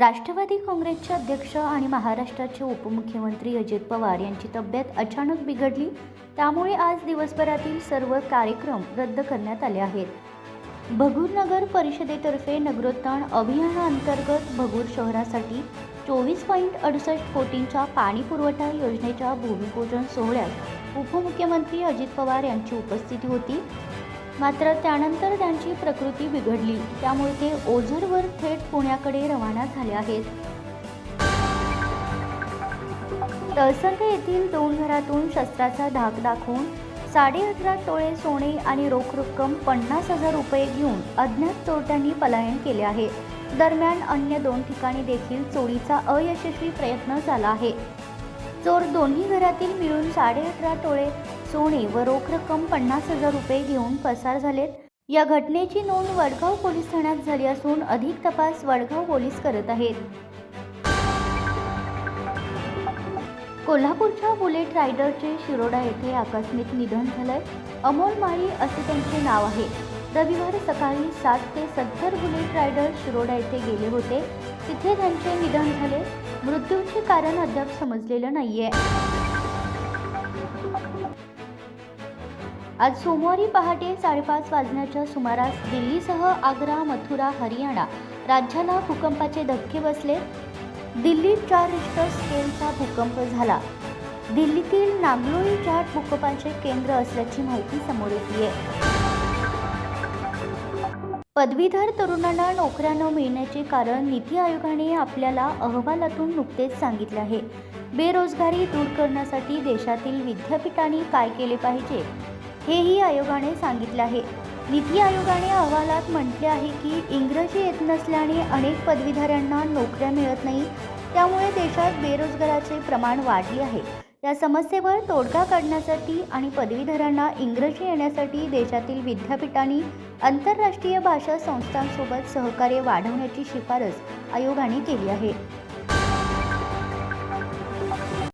राष्ट्रवादी काँग्रेसचे अध्यक्ष आणि महाराष्ट्राचे उपमुख्यमंत्री अजित पवार यांची तब्येत अचानक बिघडली त्यामुळे आज दिवसभरातील सर्व कार्यक्रम रद्द करण्यात आले आहेत. भगूर नगर परिषदेतर्फे नगरोत्थान अभियानाअंतर्गत भगूर शहरासाठी चोवीस पॉईंट अडुसष्ट कोटींच्या पाणी पुरवठा योजनेच्या भूमिपूजन सोहळ्यात उपमुख्यमंत्री अजित पवार यांची उपस्थिती होती. मात्र त्यानंतर त्यांची प्रकृती बिघडली. त्यामुळे ते ओझरवर थेट पुण्याकडे रवाना झाले आहेत. तळसंग येथील दोन घरातून शस्त्राचा धाक दाखवून साडे अठरा टोळे सोने आणि रोख रक्कम पन्नास हजार रुपये घेऊन अज्ञात चोरट्यांनी पलायन केले आहे. दरम्यान अन्य दोन ठिकाणी देखील चोरीचा अयशस्वी प्रयत्न झाला आहे. चोर दोन्ही घरातील मिळून साडे अठरा टोळे सोने व रोख रक्कम पन्नास हजार रुपये घेऊन पसार झालेत. या घटनेची नोंद वडगाव पोलीस ठाण्यात झाली असून अधिक तपास वडगाव पोलीस करत आहेत. कोल्हापूरच्या बुलेट रायडरचे शिरोडा येथे आकस्मिक निधन झालंय. अमोल माळी असे त्यांचे नाव आहे. रविवार सकाळी सात ते सत्तर बुलेट रायडर शिरोडा येथे गेले होते. तिथे त्यांचे निधन झाले. मृत्यूचे कारण अद्याप समजलेलं नाहीये. आज सोमवारी पहाटे साडेपाच वाजण्याच्या सुमारास दिल्लीसह आग्रा मथुरा हरियाणा राज्याला भूकंपाचे धक्के बसले. दिल्लीत चार रिश्टर स्केलचा भूकंप झाला. दिल्लीतील नागलोई चार भूकंपाचे केंद्र असल्याची माहिती समोर येते पदवीधर तरुणांना नोकऱ्या न मिळण्याचे कारण नीती आयोगाने आपल्याला अहवालातून नुकतेच सांगितले आहे. बेरोजगारी दूर करण्यासाठी देशातील विद्यापीठांनी काय केले पाहिजे? हेही आयोगाने सांगितले आहे. नीती आयोगाने अहवालात म्हटले आहे की इंग्रजी येत नसल्याने अनेक पदवीधरांना नोकऱ्या मिळत नाही त्यामुळे देशात बेरोजगाराचे प्रमाण वाढले आहे. या समस्येवर तोडगा काढण्यासाठी आणि पदवीधरांना इंग्रजी येण्यासाठी देशातील विद्यापीठांनी आंतरराष्ट्रीय भाषा संस्थांसोबत सहकार्य वाढवण्याची शिफारस आयोगाने केली आहे.